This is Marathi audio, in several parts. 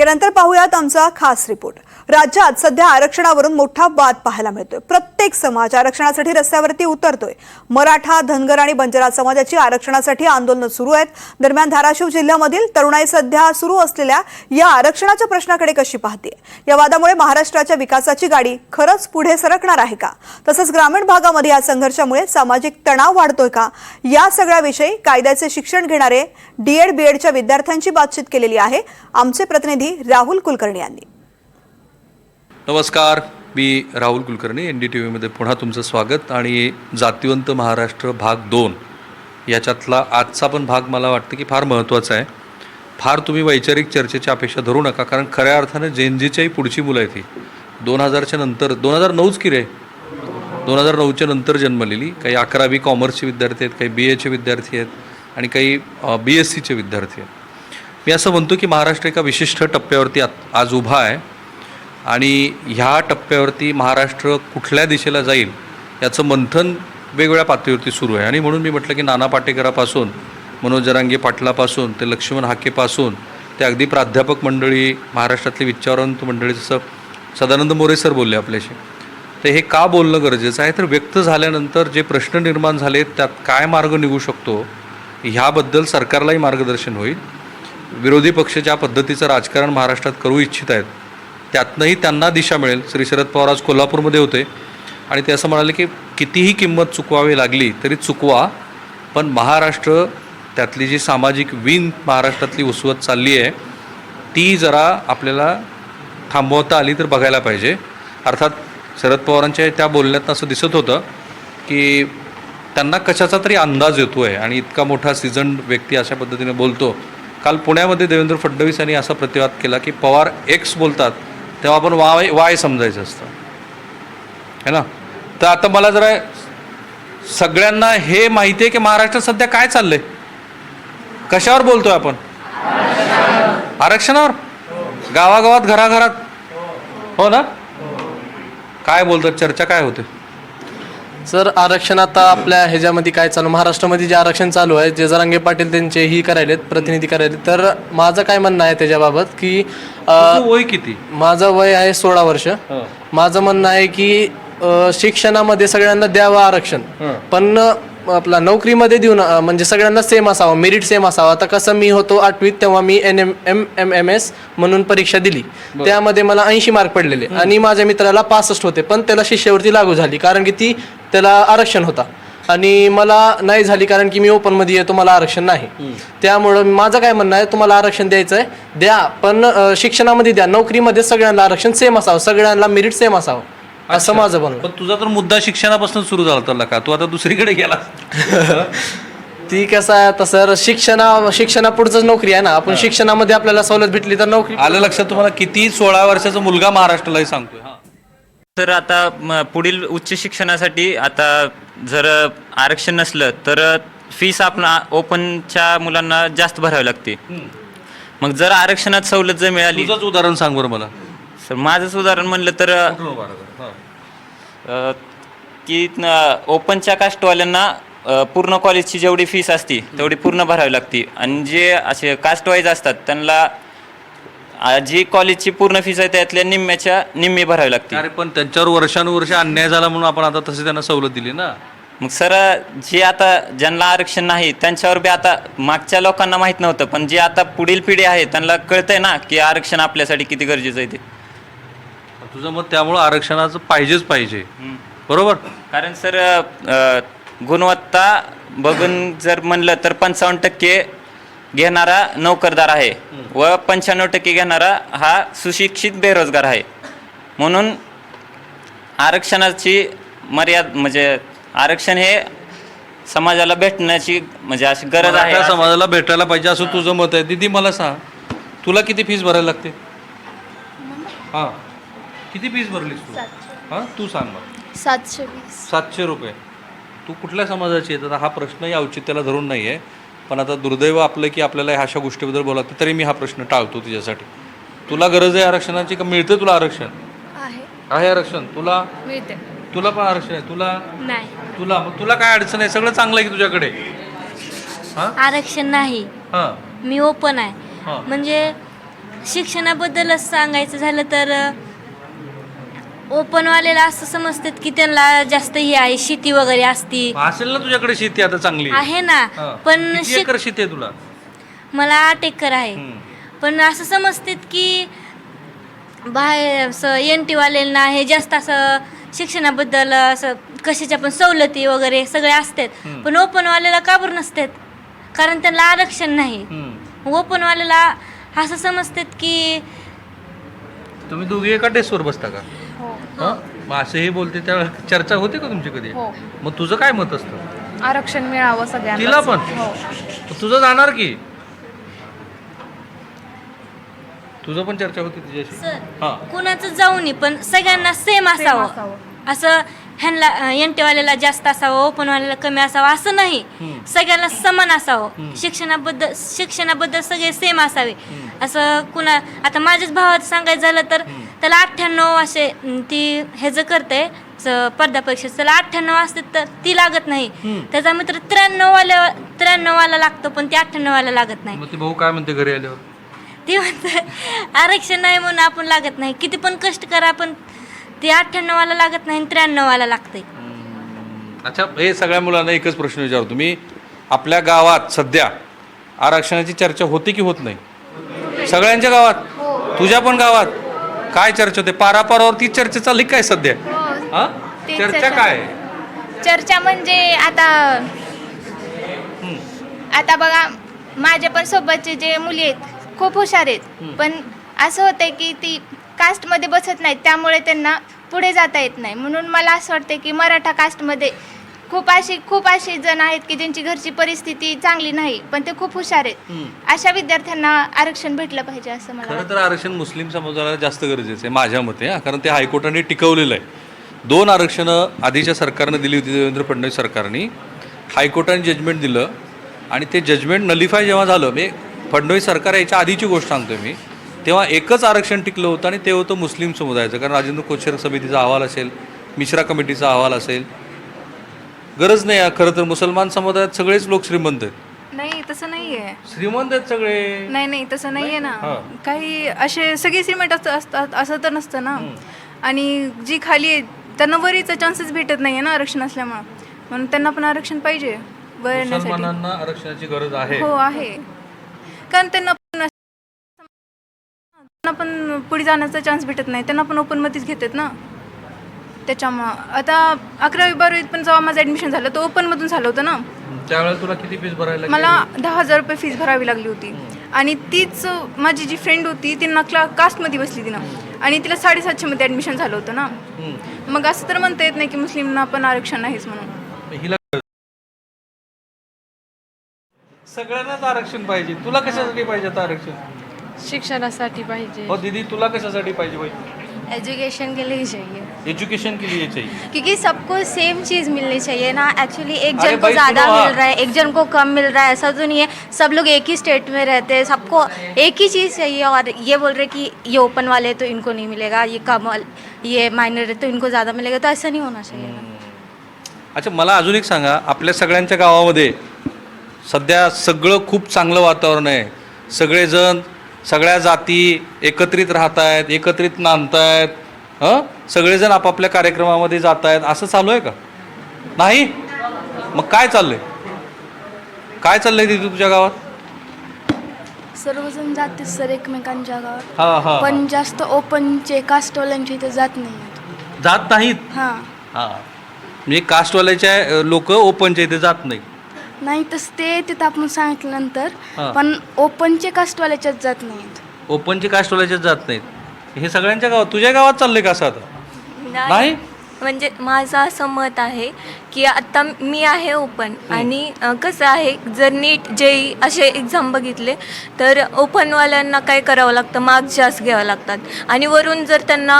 यानंतर पाहूयात आमचा खास रिपोर्ट. राज्यात सध्या आरक्षणावरून मोठा वाद पाहायला मिळतोय. प्रत्येक समाज आरक्षणासाठी रस्त्यावरती उतरतोय. मराठा धनगर आणि बंजारा समाजाची आरक्षणासाठी आंदोलनं सुरू आहेत. दरम्यान धाराशिव जिल्ह्यामधील तरुणाई सध्या सुरू असलेल्या या आरक्षणाच्या प्रश्नाकडे कशी पाहते या वादामुळे महाराष्ट्राच्या विकासाची गाडी खरंच पुढे सरकणार आहे का? तसंच ग्रामीण भागामध्ये या संघर्षामुळे सामाजिक तणाव वाढतोय का? या सगळ्याविषयी कायद्याचे शिक्षण घेणारे डीएड बीएडच्या विद्यार्थ्यांची बातचीत केलेली आहे. आमचे प्रतिनिधी राहुल कुलकर्णी यांनी. नमस्कार मी Rahul Kulkarni N D T व्हीमध्ये पुन्हा तुमचं स्वागत आणि जातिवंत महाराष्ट्र भाग दोन. याच्यातला आजचा पण भाग मला वाटतं की फार महत्त्वाचा आहे. फार तुम्ही वैचारिक चर्चेची अपेक्षा धरू नका कारण खऱ्या अर्थानं जेनजीच्याही पुढची मुलं आहेत ही. दोन हजारच्या नंतर दोन हजार नऊच की रे? दोन हजार नऊच्या नंतर जन्मलेली. काही अकरावी कॉमर्सचे विद्यार्थी आहेत काही बी एचे विद्यार्थी आहेत आणि काही बी एस सीचे विद्यार्थी आहेत. मी असं म्हणतो की महाराष्ट्र एका विशिष्ट टप्प्यावरती आत आज उभा आहे. आणि ह्या टप्प्यावरती महाराष्ट्र कुठल्या दिशेला जाईल याचं मंथन वेगवेगळ्या पातळीवरती सुरू आहे. आणि म्हणून मी म्हटलं की नाना पाटेकरापासून मनोज जरांगे पाटलापासून ते लक्ष्मण हाकेपासून ते अगदी प्राध्यापक मंडळी महाराष्ट्रातली विचारवंत मंडळी जसं सदानंद मोरे सर बोलले आपल्याशी. तर हे का बोलणं गरजेचं आहे? तर व्यक्त झाल्यानंतर जे प्रश्न निर्माण झाले त्यात काय मार्ग निघू शकतो ह्याबद्दल सरकारलाही मार्गदर्शन होईल. विरोधी पक्ष ज्या पद्धतीचं राजकारण महाराष्ट्रात करू इच्छित आहेत त्यातनंही त्यांना दिशा मिळेल. श्री शरद पवार आज कोल्हापूरमध्ये होते. आणि ते असं म्हणाले की कितीही किंमत चुकवावी लागली तरी चुकवा. पण महाराष्ट्र त्यातली जी सामाजिक विण महाराष्ट्रातली उसवत चालली आहे ती जरा आपल्याला थांबवता आली तर बघायला पाहिजे. अर्थात शरद पवारांच्या त्या बोलण्यात असं दिसत होतं की त्यांना कशाचा तरी अंदाज येतो आहे आणि इतका मोठा सीझन व्यक्ती अशा पद्धतीने बोलतो. काल पुण्यामध्ये देवेंद्र फडणवीस यांनी असा प्रतिवाद केला की पवार एक्स बोलतात. तेव्हा आपण वाय वाय समजायचं असतं. है ना? तर आता मला जरा सगळ्यांना हे माहिती आहे की महाराष्ट्रात सध्या काय चाललंय? कशावर बोलतोय आपण? आरक्षणावर? गावागावात घराघरात? हो ना? काय बोलतात? चर्चा काय होते? सर आरक्षण आता आपल्या ह्याच्यामध्ये काय चालू? महाराष्ट्रामध्ये जे आरक्षण चालू आहे जे जरांगे पाटील त्यांचे ही करायलेत प्रतिनिधी करायलेत तर माझं काय म्हणणं आहे त्याच्याबाबत की अ, तुझं वय किती? माझं वय आहे सोळा वर्ष. माझं म्हणणं आहे की अ, शिक्षणामध्ये सगळ्यांना द्यावं आरक्षण. पण आपला नोकरीमध्ये देऊन म्हणजे सगळ्यांना सेम असावं मेरिट सेम असावं. आता कसं मी होतो आठवीत तेव्हा मी N M M M M S म्हणून परीक्षा दिली. त्यामध्ये मला ऐंशी मार्क पडलेले. आणि माझ्या मित्राला पासष्ट होते पण त्याला शिष्यवृत्ती लागू झाली कारण की ती त्याला आरक्षण होता. आणि मला नाही झाली कारण की मी ओपनमध्ये येतो मला आरक्षण नाही. त्यामुळं माझं काय म्हणणं आहे तुम्हाला आरक्षण द्यायचं आहे द्या. पण शिक्षणामध्ये द्या नोकरीमध्ये सगळ्यांना आरक्षण सेम असावं सगळ्यांना मेरिट सेम असावं. असं माझं म्हणणं पण तुझा तर मुद्दा शिक्षणापासून सुरू झाला होता का तू आता दुसरीकडे गेला. ती कसं आहे आता सर शिक्षणा शिक्षणापुढचंच नोकरी आहे ना. आपण शिक्षणामध्ये आपल्याला सवलत भेटली तर नोकरी आलं लक्षात तुम्हाला किती सोळा वर्षाचा मुलगा महाराष्ट्रालाही सांगतोय हा. तर आता म, पुढील उच्च शिक्षणासाठी आता जर आरक्षण नसलं तर फीस आपण ओपनच्या मुलांना जास्त भरावी लागते. मग जर आरक्षणात सवलत जर मिळाली तुझंच उदाहरण सांग बरं मला. तर माझंच उदाहरण म्हणलं तर अ, की न- ओपनच्या कास्टवाल्यांना अ, पूर्ण कॉलेजची जेवढी फीस असती तेवढी पूर्ण भरावी लागते. आणि जे असे कास्ट वाईज असतात त्यांना अ, जी कॉलेजची पूर्ण फीस आहे त्यातल्या निम्म्याच्या निम्मी भरावी लागते. अरे पण त्यांच्यावर वर्षानुवर्ष अन्याय झाला म्हणून आपण आता तशी त्यांना सवलत दिली ना? मग सर जे आता ज्यांना आरक्षण नाही त्यांच्यावर बी आता मागच्या लोकांना माहीत नव्हतं पण जे आता पुढील पिढी आहे त्यांना कळतंय ना की आरक्षण आपल्यासाठी किती गरजेचं आहे ते. तुझं मत त्यामुळं आरक्षणाचं पाहिजेच पाहिजे. बरोबर? कारण सर अ, गुणवत्ता बघून जर म्हणलं तर पंचावन्न टक्के घेणारा नोकरदार आहे व पंच्याण्णव टक्के घेणारा हा सुशिक्षित बेरोजगार आहे. म्हणून आरक्षणाची मर्याद म्हणजे आरक्षण हे समाजाला भेटण्याची म्हणजे अशी गरज आहे. मराठा समाजाला भेटायला पाहिजे असं तुझं मत आहे. दीदी मला सांग. तुला किती फीस भरायला लागते हां. किती फीस भरलीस तू? हां तू सांग मला सातशे वीस. सातशे रुपये. तू कुठल्या समाजाची आहे तर हा प्रश्नही औचित्याला धरून नाही आहे पण आता दुर्दैव आपलं की आपल्याला ह्या अशा गोष्टीबद्दल बोलायचं तरी मी हा प्रश्न टाळतो तुझ्यासाठी तुला गरज आहे आरक्षणाची का मिळतं तुला आरक्षण? आहे. आहे आरक्षण? तुला? मिळते तुला पण आरक्षण आहे? तुला? नाही. तुला? मग तुला काय अडचण आहे? सगळं चांगलं आहे की तुझ्याकडे? आरक्षण नाही. हां. मी ओपन आहे. हां. म्हणजे शिक्षणाबद्दलच सांगायचं झालं तर ओपनवालेला असं समजतात की त्यांना जास्त हे आहे शेती वगैरे असती. असेल ना तुझ्याकडे शेती आता चांगली? आहे ना हा. पण किती शिक एकर शेती आहे तुला? मला आठ एकर आहे. हम्म. पण असं समजतात की बाहेर असं एन टीवाल्यांना हे जास्त असं शिक्षणाबद्दल असं कशाच्या पण सवलती वगैरे सगळे असतात. पण ओपनवाल्याला का बरं नसतात? कारण त्यांना आरक्षण नाही. हम्म. ओपनवाल्याला असं समजतात की तुम्ही दोघे एका डेस्कवर बसता का? हं? मग असं हे बोलते त्या चर्चा होते का तुमची कधी? हो. मग तुझं काय मत असतं? आरक्षण मिळावं सगळ्यांना तिला पण? हो. तुझं जाणार की? तुझं पण चर्चा होती तिच्याशी सर हा. कुणाचं जाऊ नये पण सगळ्यांना सेम असावं. असावं. असं ह्यांना एन टीवाल्याला जास्त असावं ओपनवाल्याला कमी असावं असं नाही. सगळ्यांना समान असावं. शिक्षणाबद्दल शिक्षणाबद्दल सगळे सेम असावे. असं कुणा आता माझ्याच भावात सांगायचं झालं तर त्याला अठ्ठ्याण्णव असे ती हे जे करते स्पर्धा परीक्षेत त्याला अठ्ठ्याण्णव असते तर ती लागत नाही. त्याचा मित्र त्र्याण्णव वाल्या त्र्याण्णव वाला लागतो पण ती अठ्ठ्याण्णव वाला लागत नाही. मग ते भाऊ काय म्हणते घरी आल्यावर? ते म्हणतात आरक्षण नाही म्हणून आपण लागत नाही. किती पण कष्ट करा पण ते अठ्ठ्याण्णवाला लागत नाही त्र्याण्णवाला लागते. अच्छा हे सगळ्या मुलांना एकच प्रश्न विचारतो मी. आपल्या गावात सध्या आरक्षणाची चर्चा होते की होत नाही? सगळ्यांच्या गावात? तुझ्या पण गावात? काय चर्चा होते? पारापारावर ती चर्चा चालली काय सध्या? हा ती चर्चा चर्चा- काय? चर्चा म्हणजे आता आता बघा माझ्या पण सोबतचे जे मुली आहेत खूप हुशार आहेत. पण असं होतंय की ती कास्टमध्ये बसत नाहीत त्यामुळे त्यांना पुढे जाता येत नाही. म्हणून मला असं वाटतं की मराठा कास्टमध्ये खूप अशी खूप अशी जण आहेत की ज्यांची घरची परिस्थिती चांगली नाही पण ते खूप हुशार आहेत. अशा विद्यार्थ्यांना आरक्षण भेटलं पाहिजे असं मला खरं तर आरक्षण मुस्लिम समाजाला जास्त गरजेचं आहे माझ्या मते हा. कारण ते हायकोर्टाने टिकवलेलं आहे. दोन आरक्षणं आधीच्या सरकारनं दिली होती देवेंद्र फडणवीस सरकारने. हायकोर्टाने जजमेंट दिलं आणि ते जजमेंट नलिफाय जेव्हा झालं म्हणजे फडणवीस सरकार याच्या आधीची गोष्ट सांगतोय मी तेव्हा एकच आरक्षण टिकलं होतं आणि ते होतं मुस्लिम समुदायाचं. कारण राजेंद्र कोचर समितीचा अहवाल असेल मिश्रा कमिटीचा अहवाल असेल गरज नाही आहे खरं तर मुसलमान समुदायात सगळेच लोक श्रीमंत आहेत. नाही तसं नाहीये. श्रीमंत आहेत सगळे. नाही नाही तसं नाहीये. ना. काही असे सगळे सिमेंट असतात असं तर नसतं ना. आणि जी खाली आहे त्यांना वरीचा चान्सेस भेटत नाहीये ना आरक्षण असल्यामुळं. म्हणून त्यांना पण आरक्षण पाहिजे वर येण्यासाठी मुसलमानांना आरक्षणाची गरज आहे. हो आहे. कारण त्यांना पण त्यांना पण पुढे जाण्याचा चान्स भेटत नाही. त्यांना पण ओपनमध्येच घेतात ना. त्याच्यामुळं आता अकरावी बारावीत पण जेव्हा माझं ॲडमिशन झालं तर ओपनमधून झालं होतं ना. त्यावेळेला तुला किती फीस भरायला लागली? मला दहा हजार रुपये फीस भरावी लागली होती. आणि तीच माझी जी फ्रेंड होती ती नकला कास्टमध्ये बसली तिनं. आणि तिला साडेसातशेमध्ये ॲडमिशन झालं होतं ना. मग असं तर म्हणता येत नाही की मुस्लिमना पण आरक्षण नाहीच म्हणून. हिला सगळ्यांनाच आरक्षण पाहिजे. तुला कशासाठी पाहिजे आता आरक्षण? शिक्षणासाठी पाहिजे. हो दीदी तुला कशासाठी पाहिजे? भाई एजुकेशन के लिए ही चाहिए। एजुकेशन के लिए चाहिए। क्योंकि सबको सेम चीज़ मिलनी चाहिए ना। एक्चुअली एक अरे जन को भाई ज़्यादा सुनो, हाँ। मिल रहा है एक जन को कम मिल रहा है ऐसा तो नहीं है। सब लोग एक ही स्टेट में रहते हैं सबको एक ही चीज़ चाहिए। और ये बोल रहे कि ये ओपन वाले हैं तो इनको नहीं मिलेगा ये कम वाले- ये माइनर है तो इनको ज़्यादा मिलेगा। तो ऐसा नहीं होना चाहिए ना। अच्छा मला अजून एक सांगा आपल्या सगळ्यांच्या गावामध्ये सध्या सगळं खूप चांगलं वातावरण आहे. सगळेजण सगळ्या जाती एकत्रित राहत आहेत एकत्रित नांदत आहेत हं? सगळेजण आपापल्या कार्यक्रमामध्ये जात आहेत असं चालू आहे का? नाही? मग काय चाललंय? काय चाललंय तिथे तुझ्या गावात? सर्वजण जाते सर एकमेकांच्या गावात. हा हा पण जास्त ओपनचे कास्टवाल्यांच्या इथे जात नाही जात नाहीत? हां. हां. म्हणजे कास्टवाल्याच्या लोक ओपनच्या इथे जात नाहीत. नाही तसं ते तिथं आपण सांगितल्यानंतर. पण ओपनचे कास्टवाल्याच्याच जात नाहीत. ओपनचे कास्टवाल्याच्याच जात नाहीत. हे सगळ्यांच्या गावात तुझ्या गावात चाललंय का असं आता? नाही. म्हणजे माझं असं मत आहे की आता मी आहे ओपन आणि अ, कसं आहे जर नीट जेई असे एक्झाम बघितले तर ओपनवाल्यांना काय करावं लागतं? मार्क्स जास्त घ्यावं लागतात. आणि वरून जर त्यांना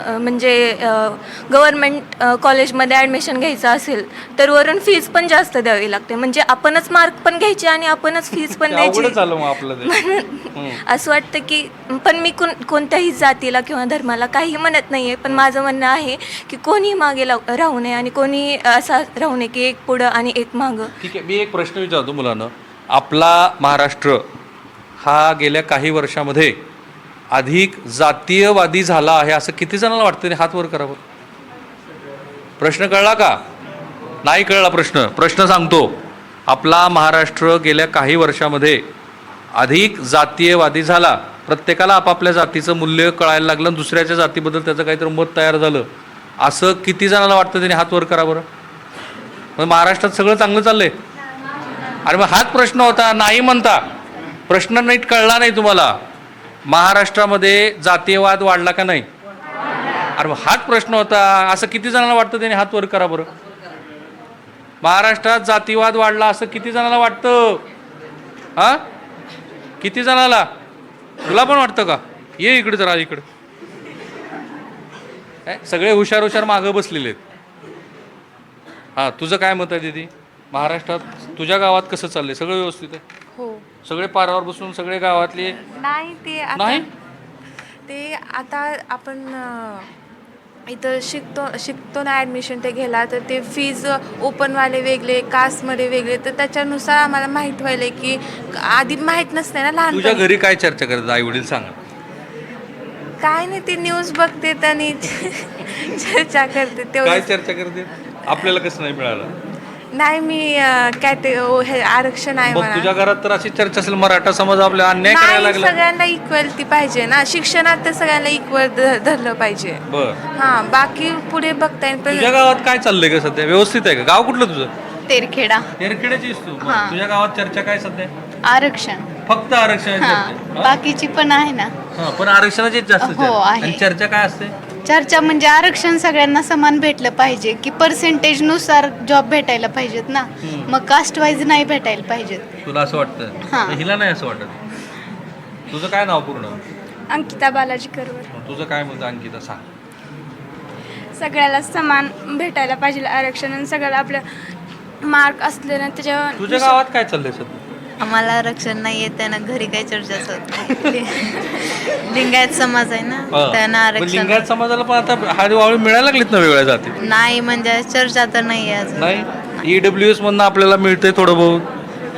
म्हणजे गव्हर्मेंट कॉलेजमध्ये ॲडमिशन घ्यायचं असेल तर वरून फीज पण जास्त द्यावी लागते. म्हणजे आपणच मार्क पण घ्यायचे आणि आपणच फीज पण द्यायची. असं वाटतं की पण मी कोण कोणत्याही जातीला किंवा धर्माला काही म्हणत नाही आहे पण माझं म्हणणं आहे की कोणी मागे राहू नये आणि कोणी असा राहू नये की एक पुढं आणि एक मागं. ठीक आहे मी एक प्रश्न विचारतो मुलांना. आपला महाराष्ट्र हा गेल्या काही वर्षामध्ये अधिक जातीयवादी झाला आहे असं किती जणांना वाटतं? ते हात वर करावं प्रश्न कळला का? नाही कळला प्रश्न. प्रश्न सांगतो. आपला महाराष्ट्र गेल्या काही वर्षामध्ये अधिक जातीयवादी झाला. प्रत्येकाला आपापल्या जातीचं मूल्य कळायला लागलं आणि दुसऱ्याच्या जातीबद्दल त्याचं काहीतरी मत तयार झालं. असं किती जणांना वाटतं त्याने हात वर करा बरं? मग महाराष्ट्रात सगळं चांगलं चाललंय. आणि मग हाच प्रश्न होता. नाही म्हणता. प्रश्न नीट कळला नाही तुम्हाला. महाराष्ट्रामध्ये जातीयवाद वाढला का नाही? अरे हाच प्रश्न होता. असं किती जणांना वाटतं त्याने हात वर करा बरं? महाराष्ट्रात जातीवाद वाढला असं किती जणांना वाटतं? हा? किती जणाला? तुला पण वाटतं का? ये इकडे जरा इकडं. काय? सगळे हुशार हुशार मागं बसलेले आहेत. हां तुझं काय मत आहे दीदी? महाराष्ट्रात तुझ्या गावात कसं चाललंय? सगळं व्यवस्थित आहे? सगळे पारावर बसून सगळे गावातले? नाही ते आता नाही? ते आता आपण अ, इथं शिकतो शिकतो ना ॲडमिशन ते घ्यायला तर ते फीज ओपनवाले वेगळे कास्टमध्ये वेगळे तर त्याच्यानुसार आम्हाला माहीत व्हायला की आधी माहीत नसते ना तुझ्या घरी काय चर्चा करतात? आई वडील सांगा. काय नाही ते न्यूज बघते आणि चर्चा करते काय तेवढं चर्चा करते? आपल्याला कसं नाही मिळालं? नाही मी अ, काय ते ओ, हे आरक्षण आहे मला तुझ्या घरात तर अशी चर्चा असेल मराठा समाज आपल्या अन्याय करायला नाही लागला. सगळ्यांना इक्वलिटी पाहिजे ना. शिक्षणात तर सगळ्यांना इक्वल धरलं पाहिजे. बर. हा बाकी पुढे बघता येईल. पण तुझ्या गावात काय चाललंय का सध्या? व्यवस्थित आहे का? गाव कुठलं तुझं? तेरखेडा. तेरखेड्याचीस तू. तुझ्या गावात चर्चा काय सध्या? आरक्षण. फक्त आरक्षणाची हा. चर्चा. हा? बाकीची पण आहे ना. हा, पण आरक्षणाची जास्त हो, चर्चा. आहे. आणि चर्चा काय असते? चर्चा म्हणजे आरक्षण सगळ्यांना समान भेटलं पाहिजे की पर्सेंटेजनुसार जॉब भेटायला पाहिजेत ना. मग कास्ट वाईज नाही भेटायला पाहिजेत. तुला असं वाटतं? हा. हिला नाही असं वाटत. तुझं काय नाव पूर्ण? अंकिता बालाजी करवर तुझं काय मत अंकिता? सांग. सगळ्याला समान भेटायला पाहिजे आरक्षण आणि सगळ्याला आपलं मार्क असले ना त्याच्यावर तुझ्या गावात काय चाललंय सध्या? आम्हाला आरक्षण नाही येत त्यांना घरी काही चर्चाच होत नाही. लिंगायत समाज आहे ना त्यांना पण आरक्षण लिंगायत समाजाला पण आता हळूहळू मिळायला लागलीत ना वेगळ्या जाती. नाही म्हणजे चर्चा तर नाही आहे अजून. नाही? ईडब्ल्यू एस मधनं आपल्याला मिळतंय थोडं बहुत.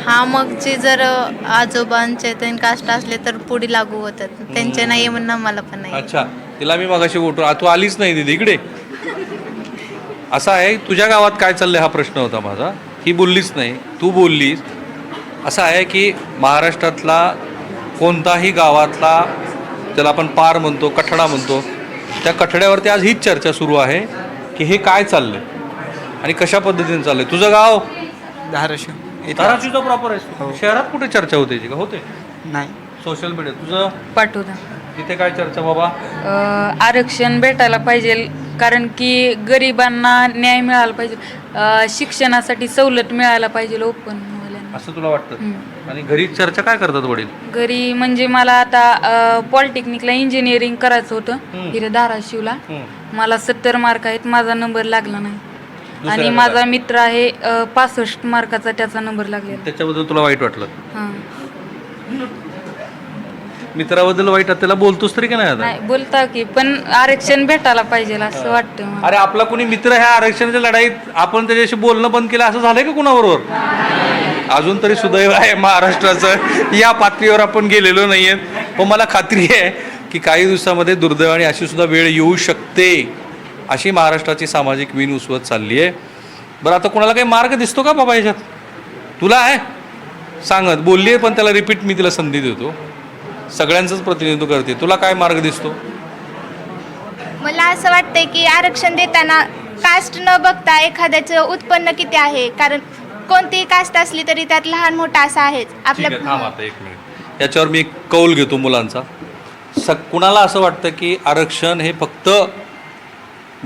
हा मग जे जर आजोबांचे त्यांनी कास्ट असले तर पुढे लागू होतात. त्यांचे नाही म्हणणं मला पण नाही. अच्छा तिला मी मगाशी बोलतो तू आलीच नाही दिदी इकडे. असं आहे तुझ्या गावात काय चाललंय हा प्रश्न होता माझा? ही बोललीच नाही तू बोललीस असं आहे की महाराष्ट्रातला कोणताही गावातला त्याला आपण पार म्हणतो कठडा म्हणतो त्या कठड्यावरती आज हीच चर्चा सुरू आहे की हे काय चाललंय आणि कशा पद्धतीने चाललंय. तुझं गाव? धाराशिव. धाराशिवचा प्रॉपर आहे. शहरात कुठे चर्चा होते का? होते. नाही. सोशल मीडिया तुझं? पाठवता. तिथे काय चर्चा बाबा? आरक्षण भेटायला पाहिजे कारण की गरिबांना न्याय मिळाला पाहिजे. शिक्षणासाठी सवलत मिळायला पाहिजे ओपन असं तुला वाटतं? आणि घरी चर्चा काय करतात वडील? घरी म्हणजे मला आता पॉलिटेक्निकला इंजिनिअरिंग करायचं होतं. इथे धाराशिवला. मला सत्तर मार्क आहेत माझा नंबर लागला नाही. आणि माझा मित्र आहे पासष्ट मार्काचा त्याचा नंबर लागलेला. त्याच्याबद्दल तुला वाईट वाटलं? मित्राबद्दल वाईट त्याला बोलतोस तरी का नाही आता? बोलता की पण आरक्षण भेटायला पाहिजे असं वाटतं अरे आपला कोणी मित्र ह्या आरक्षणाच्या लढाईत आपण त्याच्याशी बोलणं बंद केलं असं झालंय का कुणाबरोबर? अजून तरी सुदैव आहे महाराष्ट्राचं. या पातळीवर आपण गेलेलो नाही आहे पण हो, मला खात्री आहे की काही दिवसामध्ये दुर्दैवाने अशी सुद्धा वेळ येऊ शकते अशी महाराष्ट्राची सामाजिक विण उसवत चालली आहे बरं आता कोणाला काही मार्ग दिसतो का बाबा याच्यात? तुला आहे? सांगत. बोलली आहे पण त्याला रिपीट मी तिला संधी देतो. सगळ्यांचंच प्रतिनिधित्व करते. तुला काय मार्ग दिसतो? मला असं वाटतंय की आरक्षण देताना कास्ट न बघता एखाद्याचं उत्पन्न किती आहे? कारण कोणतीही कास्ट असली तरी त्यात लहान मोठा असा आहेच. ठीक आहे थांब आपल्या आता एक मिनिट याच्यावर मी एक कौल घेतो मुलांचा. स कुणाला असं वाटतं की आरक्षण हे फक्त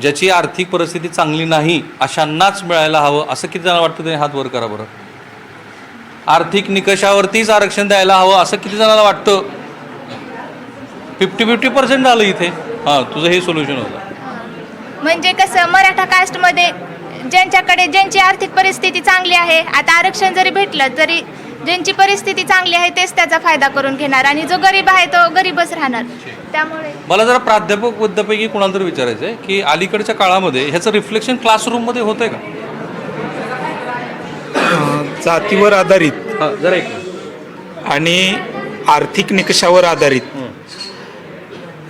ज्याची आर्थिक परिस्थिती चांगली नाही अशांनाच मिळायला हवं? असं किती जणांना वाटतं त्याने हात वर करा बरं. आर्थिक निकषावरतीच आरक्षण द्यायला हवं असं किती जणांना वाटतं? फिफ्टी फिफ्टी पर्सेंट झालं इथे. हां तुझं हे सोल्युशन होतं. म्हणजे कसं मराठा कास्टमध्ये ज्यांच्याकडे ज्यांची आर्थिक परिस्थिती चांगली आहे आता आरक्षण जरी भेटलं तरी ज्यांची परिस्थिती चांगली आहे तेच त्याचा फायदा करून घेणार. आणि जो गरीब आहे तो गरीबच राहणार. त्यामुळे मला जरा प्राध्यापक वृद्धपैकी कुणाला तरी विचारायचं आहे की अलीकडच्या काळामध्ये ह्याचं रिफ्लेक्शन क्लासरूममध्ये होतंय का? जातीवर आधारित हां जरा एक. आणि आर्थिक निकषावर आधारित.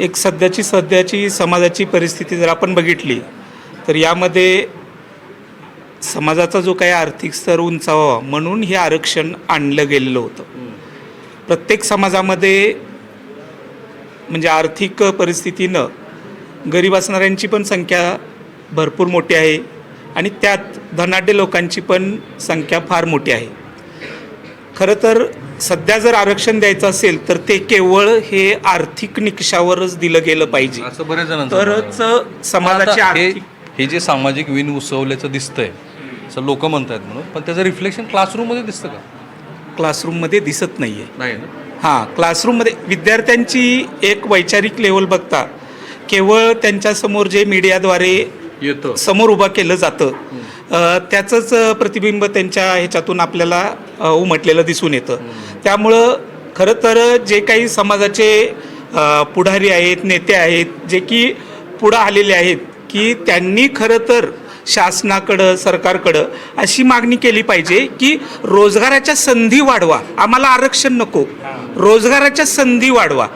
एक सध्याची सध्याची समाजाची परिस्थिती जर आपण बघितली तर यामध्ये समाजाचा जो काही आर्थिक स्तर उंचावा म्हणून हे आरक्षण आणलं गेलेलं होतं. प्रत्येक समाजामध्ये म्हणजे आर्थिक परिस्थितीनं गरीब असणाऱ्यांची पण संख्या भरपूर मोठी आहे आणि त्यात धनाढ्य लोकांची पण संख्या फार मोठी आहे. खरं तर सध्या जर आरक्षण द्यायचं असेल तर ते केवळ हे आर्थिक निकषावरच दिलं गेलं पाहिजे. असं बऱ्याच जणांचं तरच म्हणणं आहे. समाजाची हे आर्थिक हे जे सामाजिक विण उसवल्याचं दिसतंय असं लोक म्हणतात म्हणून. पण त्याचं रिफ्लेक्शन क्लासरूममध्ये दिसतं का? क्लासरूममध्ये दिसत नाहीये. नाही ना? हां क्लासरूममध्ये विद्यार्थ्यांची एक वैचारिक लेवल बघता केवळ त्यांच्यासमोर जे मीडियाद्वारे येतं. समोर उभं केलं जातं त्याचंच प्रतिबिंब त्यांच्या ह्याच्यातून आपल्याला उमटलेलं दिसून येतं. त्यामुळं खरं तर जे काही समाजाचे पुढारी आहेत नेते आहेत जे की पुढं आलेले आहेत की त्यांनी खरं तर शासनाकडं सरकारकडं अशी मागणी केली पाहिजे की रोजगाराच्या संधी वाढवा. आम्हाला आरक्षण नको. रोजगाराच्या संधी वाढवा.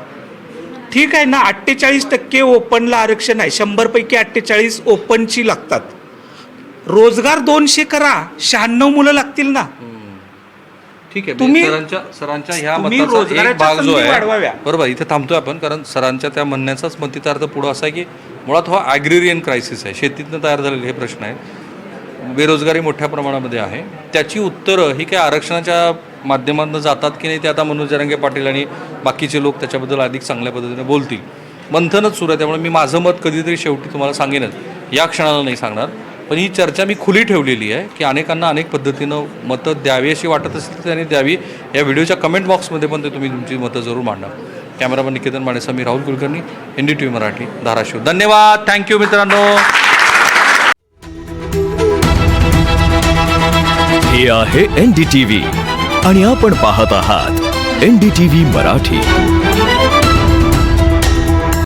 ठीक आहे ना? अठ्ठेचाळीस टक्के ओपनला आरक्षण आहे. शंभरपैकी अठ्ठेचाळीस ओपनची लागतात. रोजगार दोनशे करा. शहाण्णव मुलं लागतील ना? ठीक आहे तुम्ही- तुम्ही सरांच्या सरांच्या ह्या तुम्ही मताचा एक रोजगाराच्या भाग जो संधी आहे. बरोबर इथे थांबतोय आपण कारण सरांच्या त्या म्हणण्याचाच मतितार्थ पुढं असा आहे की मुळात हा ॲग्रेरियन क्रायसिस आहे. शेतीतनं तयार झालेले हे प्रश्न आहेत बेरोजगारी मोठ्या प्रमाणामध्ये आहे. त्याची उत्तरं ही काय आरक्षणाच्या माध्यमातून जातात की नाही ते आता मनोज जरांगे पाटील आणि बाकीचे लोक त्याच्याबद्दल अधिक चांगल्या पद्धतीने बोलतील. मंथनच सुरू आहे त्यामुळे मी माझं मत कधीतरी शेवटी तुम्हाला सांगेनच. या क्षणाला नाही सांगणार. पण ही चर्चा मी खुली ठेवलेली आहे की अनेकांना अनेक पद्धतीनं मतं द्यावी अशी वाटत असेल तर त्यांनी द्यावी. या व्हिडिओच्या कमेंट बॉक्समध्ये पण ते तुम्ही तुमची मतं जरूर मांडा. कॅमेरामन निकेतन माणेसा मी Rahul Kulkarni N D T V Marathi Dharashiv. धन्यवाद. थँक्यू मित्रांनो. हे आहे एन डी टी व्ही आणि आपण पाहत आहात N D T V Marathi.